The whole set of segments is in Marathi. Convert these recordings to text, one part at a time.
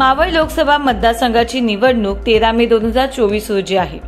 मावळ लोकसभा मतदारसंघाची निवडणूक तेरा मे दोन हजार चोवीस रोजी आहे.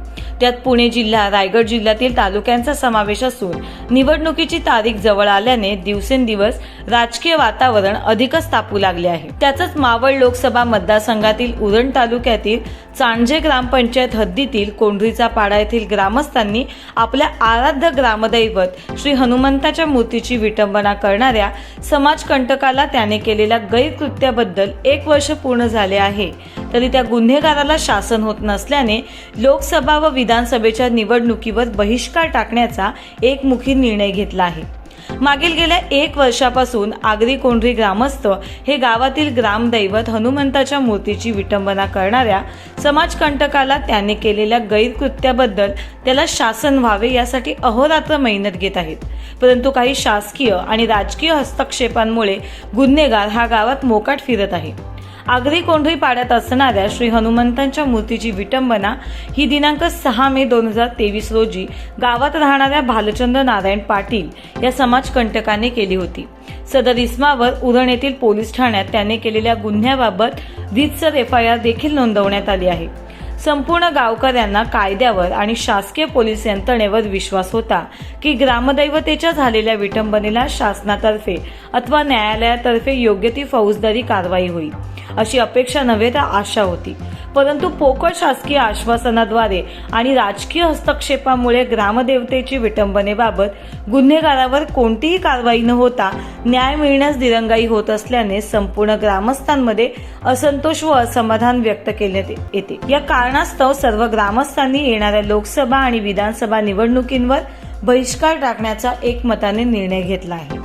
त्यात पुणे जिल्हा रायगड जिल्ह्यातील तालुक्यांचा समावेश असून निवडणुकीची तारीख जवळ आल्याने दिवसेंदिवस राजकीय वातावरण अधिकच तापू लागले आहे. त्याचंच मावळ लोकसभा मतदारसंघातील उरण तालुक्यातील चांजे ग्रामपंचायत हद्दीतील कोंढरीचा पाडा येथील ग्रामस्थांनी आपल्या आराध्य ग्रामदैवत श्री हनुमंताच्या मूर्तीची विटंबना करणाऱ्या समाजकंटकाला त्याने केलेल्या गैरकृत्याबद्दल एक वर्ष पूर्ण झाले आहे. तरी त्या गुन्हेगाराला शासन होत नसल्याने लोकसभा व विधानसभेच्या निवडणुकीवर बहिष्कार टाकण्याचा एकमुखी निर्णय घेतला आहे. मागील गेल्या एक वर्षापासून आगरी कोंढरी ग्रामस्थ हे गावातील ग्रामदैवत हनुमंताच्या मूर्तीची विटंबना करणाऱ्या समाजकंटकाला त्याने केलेल्या गैरकृत्याबद्दल त्याला शासन व्हावे यासाठी अहोरात्र मेहनत घेत आहेत. परंतु काही शासकीय आणि राजकीय हस्तक्षेपांमुळे गुन्हेगार हा गावात मोकाट फिरत आहे. आगरी कोंढरी पाड्यात असणाऱ्या श्री हनुमंतांच्या मूर्तीची विटंबना ही दिनांक सहा मे दोन हजार तेवीस रोजी गावात राहणाऱ्या भालचंद्र नारायण पाटील या समाजकंटकाने केली होती. सदर इस्मावर उरण येथील पोलीस ठाण्यात त्याने केलेल्या गुन्ह्याबाबत रीतसर एफ आय आर देखील नोंदवण्यात आली आहे. संपूर्ण गावकऱ्यांना कायद्यावर आणि शासकीय पोलीस यंत्रणेवर विश्वास होता की ग्रामदैवतेच्या झालेल्या विटंबनेला शासनातर्फे अथवा न्यायालयातर्फे योग्य ती फौजदारी कारवाई होईल. अशी अपेक्षा नव्हे तर आशा होती. परंतु पोकळ शासकीय आश्वासनाद्वारे आणि राजकीय हस्तक्षेपामुळे ग्रामदेवतेची विटंबनेबाबत गुन्हेगारावर कोणतीही कारवाई न होता न्याय मिळण्यास दिरंगाई होत असल्याने संपूर्ण ग्रामस्थांमध्ये असंतोष व असमाधान व्यक्त केले येते. या कारणास्तव सर्व ग्रामस्थांनी येणाऱ्या लोकसभा आणि विधानसभा निवडणुकींवर बहिष्कार टाकण्याचा एकमताने निर्णय घेतला आहे.